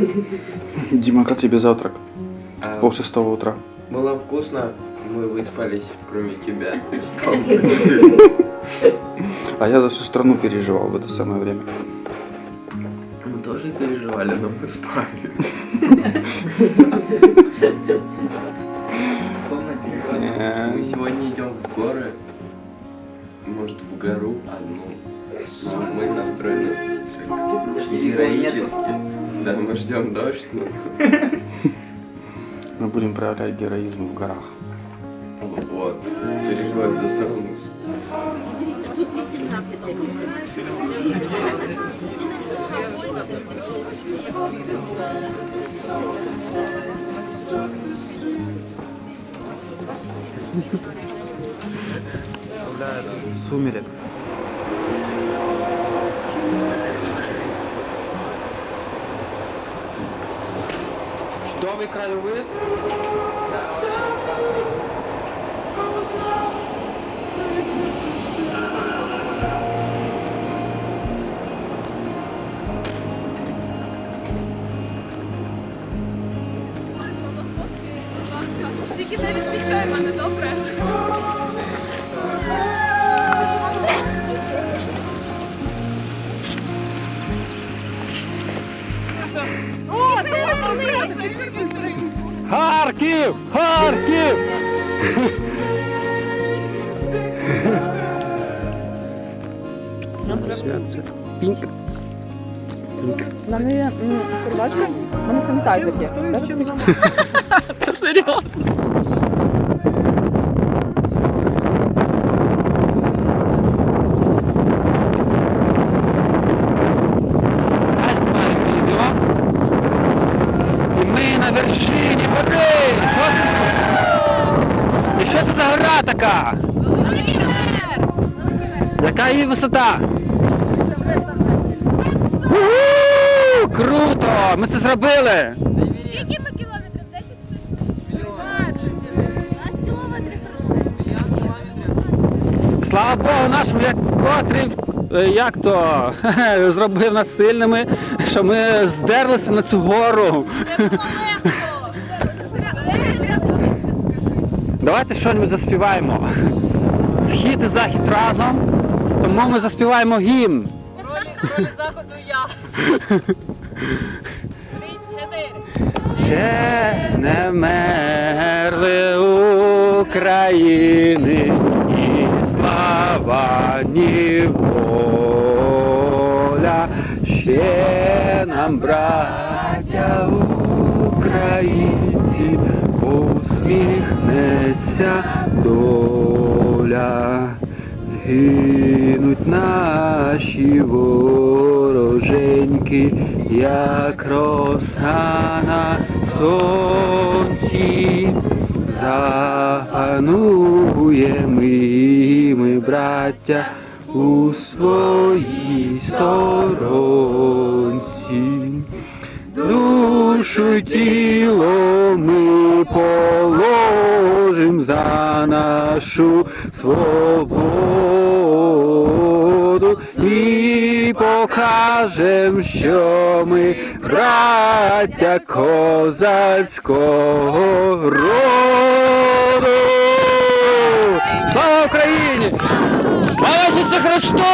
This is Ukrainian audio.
Дима, как тебе завтрак? А, Пол шестого утра. Было вкусно, мы выспались, кроме тебя. Ты спал. А я за всю страну переживал в это самое время. Мы тоже переживали, но мы спали. Не. Мы сегодня идем в горы. Может, в гору одну. Но мы настроены героически. Да, мы ждем дождь, но Мы будем проявлять героизм в горах. вот. Переживать за страну. Сумерек. Чудовий краєвид. Тільки не відключай мене, добре? Харків! Харків! Пінк. На неї мене є серветки, у мене санітайзер є. І ми на вершині гори! Що це? І що це за гора така? Яка її висота? У-у-у! Круто! Ми це зробили! Скільки ми кілометрів? 10 кілометрів. Слава Богу нашому, як котрий е, як то зробив нас сильними, що ми здерлися на цю гору. Давайте щось заспіваємо. Схід і захід разом, тому ми заспіваємо гімн. Ролі заходу я. Три. Ще не мерли України, і слава, ні воля, ще нам, браття українці, усміхнеться доля. Згинуть наші вороженьки, як роса на сонці, запануємо ми, браття, у своїй сторонці. Душу тіло ми положим за нашу свободу і покажем, що ми браття козацького роду. Слава Україні! Слава Ісусу Христу!